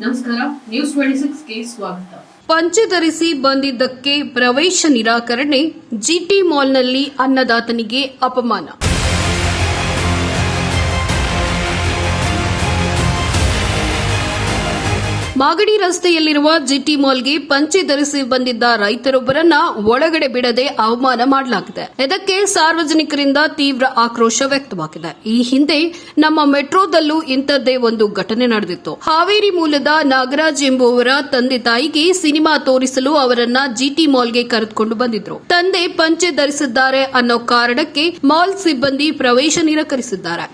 ನಮಸ್ಕಾರ news twenty ಸಿಕ್ಸ್ಗೆ ಸ್ವಾಗತ. ಪಂಚೆ ಧರಿಸಿ ಬಂದಿದ್ದಕ್ಕೆ ಪ್ರವೇಶ ನಿರಾಕರಣೆ ಜಿಟಿ ಮಾಲ್ನಲ್ಲಿ ಅನ್ನದಾತನಿಗೆ ಅಪಮಾನ. ಮಾಗಡಿ ರಸ್ತೆಯಲ್ಲಿರುವ ಜಿಟಿ ಮಾಲ್ಗೆ ಪಂಚೆ ಧರಿಸಿ ಬಂದಿದ್ದ ರೈತರೊಬ್ಬರನ್ನ ಒಳಗಡೆ ಬಿಡದೆ ಅವಮಾನ ಮಾಡಲಾಗಿದೆ. ಇದಕ್ಕೆ ಸಾರ್ವಜನಿಕರಿಂದ ತೀವ್ರ ಆಕ್ರೋಶ ವ್ಯಕ್ತವಾಗಿದೆ. ಈ ಹಿಂದೆ ನಮ್ಮ ಮೆಟ್ರೋದಲ್ಲೂ ಇಂಥದ್ದೇ ಒಂದು ಘಟನೆ ನಡೆದಿತ್ತು. ಹಾವೇರಿ ಮೂಲದ ನಾಗರಾಜ್ ಎಂಬುವರ ತಂದೆ ತಾಯಿಗೆ ಸಿನಿಮಾ ತೋರಿಸಲು ಅವರನ್ನ ಜಿಟಿ ಮಾಲ್ಗೆ ಕರೆದುಕೊಂಡು ಬಂದಿದ್ರು. ತಂದೆ ಪಂಚೆ ಧರಿಸಿದ್ದಾರೆ ಅನ್ನೋ ಕಾರಣಕ್ಕೆ ಮಾಲ್ ಸಿಬ್ಬಂದಿ ಪ್ರವೇಶ ನಿರಾಕರಿಸಿದ್ದಾರೆ.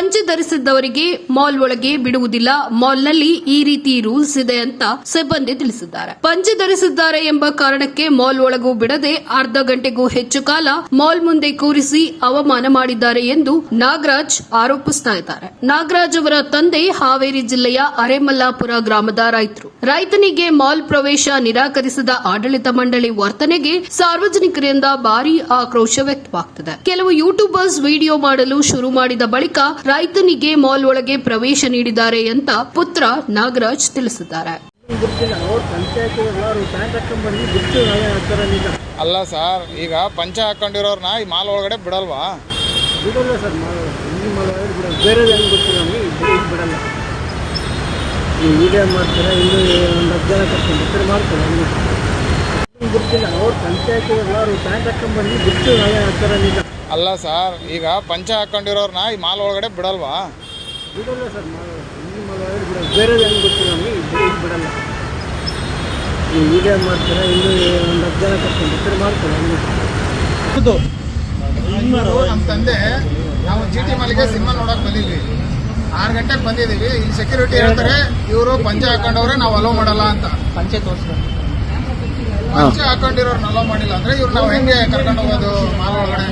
ಪಂಚೆ ಧರಿಸಿದ್ದವರಿಗೆ ಮಾಲ್ ಒಳಗೆ ಬಿಡುವುದಿಲ್ಲ. ಮಾಲ್ನಲ್ಲಿ ಈ ರೀತಿ ರೂಲ್ಸ್ ಇದೆ ಅಂತ ಸಿಬ್ಬಂದಿ ತಿಳಿಸಿದ್ದಾರೆ. ಪಂಚೆ ಧರಿಸಿದ್ದಾರೆ ಎಂಬ ಕಾರಣಕ್ಕೆ ಮಾಲ್ ಒಳಗೂ ಬಿಡದೆ ಅರ್ಧ ಗಂಟೆಗೂ ಹೆಚ್ಚು ಕಾಲ ಮಾಲ್ ಮುಂದೆ ಕೂರಿಸಿ ಅವಮಾನ ಮಾಡಿದ್ದಾರೆ ಎಂದು ನಾಗರಾಜ್ ಆರೋಪಿಸ್ತಾ ಇದ್ದಾರೆ ನಾಗರಾಜ್ ಅವರ ತಂದೆ ಹಾವೇರಿ ಜಿಲ್ಲೆಯ ಅರೆಮಲ್ಲಾಪುರ ಗ್ರಾಮದ ರೈತರು. ರೈತನಿಗೆ ಮಾಲ್ ಪ್ರವೇಶ ನಿರಾಕರಿಸಿದ ಆಡಳಿತ ಮಂಡಳಿ ವರ್ತನೆಗೆ ಸಾರ್ವಜನಿಕರಿಂದ ಭಾರಿ ಆಕ್ರೋಶ ವ್ಯಕ್ತವಾಗುತ್ತಿದೆ ಕೆಲವು ಯೂಟ್ಯೂಬರ್ಸ್ ವಿಡಿಯೋ ಮಾಡಲು ಶುರು ಮಾಡಿದ ಬಳಿಕ ರೈತನಿಗೆ ಮಾಲ್ ಒಳಗೆ ಪ್ರವೇಶ ನೀಡಿದ್ದಾರೆ ಅಂತ ಪುತ್ರ ನಾಗರಾಜ್ ತಿಳಿಸಿದ್ದಾರೆ. ಅಲ್ಲ ಸರ್ ಈಗ ಪಂಚ ಹಾಕೊಂಡಿರೋರ್ನ ಈ ಮಾಲ್ ಒಳಗಡೆ ಬಿಡಲ್ವಾ? ಬಿಡಲ್ಲ ಸರ್ ಬೇರೆ ಗೊತ್ತಿಲ್ಲ ಬಿಡಲ್ಲ. ನೀವು ವಿಡಿಯೋ ಮಾಡ್ತಾರೆ ಇನ್ನೂ ಒಂದು ಹತ್ತು ಜನ ಕರ್ಕೊಂಡು ಬರ್ತಾರೆ ಮಾಡ್ತಾರೆ ಗೊತ್ತಿಲ್ಲ ಅವ್ರು ಪಂಚಾಯತ್ ಎಲ್ಲರೂ ಪ್ಯಾಂಟ್ ಹಾಕೊಂಡ್ಬಂದು ಬಿಟ್ಟು ಹಾಗೆ ಹಾಕ್ತಾರೆ ಈಗ ಅಲ್ಲ ಸರ್ ಈಗ ಪಂಚ ಹಾಕೊಂಡಿರೋರ್ನ ಈ ಮಾಲ್ ಒಳಗಡೆ ಬಿಡಲ್ವಾ? ಬಿಡಲ್ಲ ಸರ್ ಬೇರೆ ಗೊತ್ತಿಲ್ಲ ಬಿಡಲ್ಲ. ವಿಡಿಯೋ ಮಾಡ್ತಾರೆ ಇನ್ನೂ ಒಂದು ಹತ್ತು ಜನ ಕರ್ಕೊಂಡು ಬರ್ತಾರೆ ಮಾಡ್ತಾರೆ? ಹಂಗೆ ನಮ್ಮ ತಂದೆ ನಾವು ಜಿ ಟಿ ಮಾಲಿಗೆ ಸಿನಿಮಾ ನೋಡಕ್ ಬಂದಿದ್ವಿ. ಆರು ಗಂಟೆಗೆ ಬಂದಿದ್ದೀವಿ. ಇಲ್ಲಿ ಸೆಕ್ಯೂರಿಟಿ ಹೇಳ್ತಾರೆ ಇವರು ಪಂಚೆ ಹಾಕೊಂಡವ್ರೆ ನಾವು ಅಲೋ ಮಾಡಲ್ಲ ಅಂತ. ಪಂಚೆ ತೋರಿಸ್ತಾರೆ ಪಂಚ ಹಾಕೊಂಡಿರೋರ್ನ ಅಲೋ ಮಾಡಿಲ್ಲ ಅಂದ್ರೆ ಇವ್ರು ನಾವು ಹೆಂಗೆ ಕರ್ಕೊಂಡು ಹೋಗೋದು ಮಾಲ್ ಒಳಗಡೆ?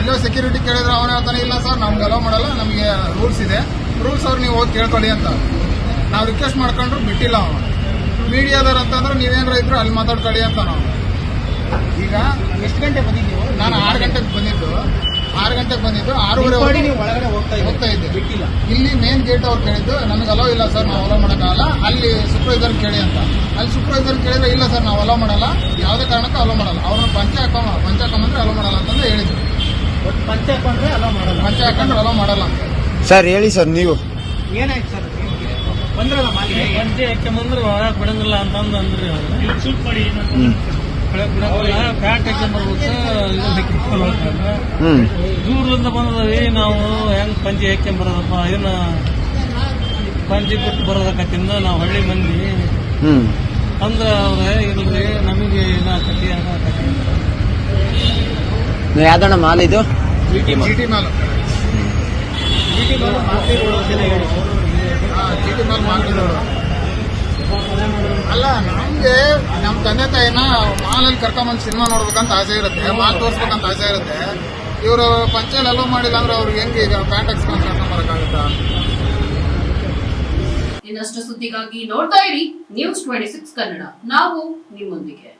ಅಲ್ಲೋ ಸೆಕ್ಯೂರಿಟಿ ಕೇಳಿದ್ರೆ ಅವನೇ ಹೇಳ್ತಾನೆ ಇಲ್ಲ ಸರ್ ನಮ್ಗೆ ಅಲೋ ಮಾಡಲ್ಲ ನಮಗೆ ರೂಲ್ಸ್ ಇದೆ. ರೂಲ್ಸ್ ಅವ್ರು ನೀವು ಹೋಗಿ ಕೇಳ್ಕೊಳ್ಳಿ ಅಂತ. ನಾವು ರಿಕ್ವೆಸ್ಟ್ ಮಾಡ್ಕೊಂಡ್ರು ಬಿಟ್ಟಿಲ್ಲ ಅವನು. ಮೀಡಿಯಾದವ್ರು ಅಂತಂದ್ರೆ ನೀವೇನಾರ ಇದ್ರು ಅಲ್ಲಿ ಮಾತಾಡ್ಕೊಳ್ಳಿ ಅಂತ ನಾವು. ಈಗ ಎಷ್ಟು ಗಂಟೆ ಬಂದಿದ್ದೀವಿ ನಾನು ಆರು ಗಂಟೆಗೆ ಬಂದಿದ್ದು ಆರು ಗಂಟೆಗೆ ಬಂದಿದ್ದು ಆರೂವರೆ ಒಳಗಡೆ ಹೋಗ್ತಾ ಹೋಗ್ತಾ ಇದ್ದೆ ಬಿಟ್ಟಿಲ್ಲ. ಇಲ್ಲಿ ಮೇನ್ ಗೇಟ್ ಅವ್ರು ಕೇಳಿದ್ದು ನಮಗೆ ಅಲೋ ಇಲ್ಲ ಸರ್ ನಾವು ಅಲೋ ಮಾಡೋಕ್ಕಾಗಲ್ಲ. ಅಲ್ಲಿ ಸೂಪರ್ವೈಸರ್ ಕೇಳಿ ಅಂತ. ಅಲ್ಲಿ ಸೂಪರ್ವೈಸರ್ ಕೇಳಿದ್ರೆ ಇಲ್ಲ ಸರ್ ನಾವು ಅಲೋ ಮಾಡಲ್ಲ. ಯಾವುದೇ ಕಾರಣಕ್ಕೂ ಅಲೋ ಮಾಡಲ್ಲ. ಅವ್ರನ್ನ ಪಂಚ ಹಾಕೋ ಪಂಚ ಹಾಕೊಂಬಂದ್ರೆ ಅಲೋ ಮಾಡಲ್ಲ ಅಂತಂದು ಹೇಳಿದ್ರು. ಒಟ್ಟು ಪಂಚೆ ಹಾಕೊಂಡ್ರೆ ಅಲೋ ಮಾಡಲ್ಲ. ಪಂಚೆ ಹಾಕೊಂಡ್ರೆ ಅಲೋ ಮಾಡಲ್ಲ ಸರ್ ಹೇಳಿ ಸರ್ ನೀವು. ಏನಾಯ್ತು ಸರ್? ಬಂದ್ರಲ್ಲ ಮಾಲಿಗೆ ಪಂಚೆ ಒಳಗೆ ಬಿಡಂಗಿಲ್ಲ ಅಂತಂದು ಅಂದ್ರಿ ಮಾಡಿ ಪ್ಯಾಂಟ್ ದೂರದಿಂದ ಬಂದದವಿ ನಾವು ಹೆಂಗ್ ಪಂಚೆ ಎಕ್ಯಂಬರೋದಪ್ಪ ಏನ ಪಂಚೆ ಬಿಟ್ಟು ಬರೋದಕ್ಕತ್ತಿಂದ ನಾವು ಹಳ್ಳಿ ಮಂದಿ ಅಂದ್ರೆ ಅಂದ್ರ ಅವ್ರ ಇಲ್ರಿ ನಮಗೆ ಏನಾಕತಿ ಏನಾಕತಿ ಯಾವ್ದಣ್ಣ ಮಾಲ್ ಇದು? ಅಲ್ಲ ನಮ್ಗೆ ನಮ್ಮ ತಂದೆ ತಾಯಿನ ಮಾಲಲ್ಲಿ ಕರ್ಕೊಂಬಂದು ಸಿನಿಮಾ ನೋಡ್ಬೇಕಂತ ಆಸೆ ಇರುತ್ತೆ ಮಾಲ್ ತೋರಿಸ್ಬೇಕಂತ ಆಸೆ ಇರುತ್ತೆ. ಇವರು ಪಂಚಾಯಲ್ ಅಲೋ ಮಾಡಿಲ್ಲ ಅಂದ್ರೆ ಅವ್ರಿಗೆ ಹೆಂಗೆ ಈಗ ಪ್ಯಾಂಟ್ ಹಾಕ್ಸ್ಕೊಂಡು ಕರ್ಕೊಂಬರಕ್ಕಾಗುತ್ತಾ ಇನ್ನಷ್ಟು ಸುದ್ದಿಗಾಗಿ ನೋಡ್ತಾ ಇರಿ ನ್ಯೂಸ್ ಟ್ವೆಂಟಿ ಸಿಕ್ಸ್ ಕನ್ನಡ. ನಾವು ನಿಮ್ಮೊಂದಿಗೆ.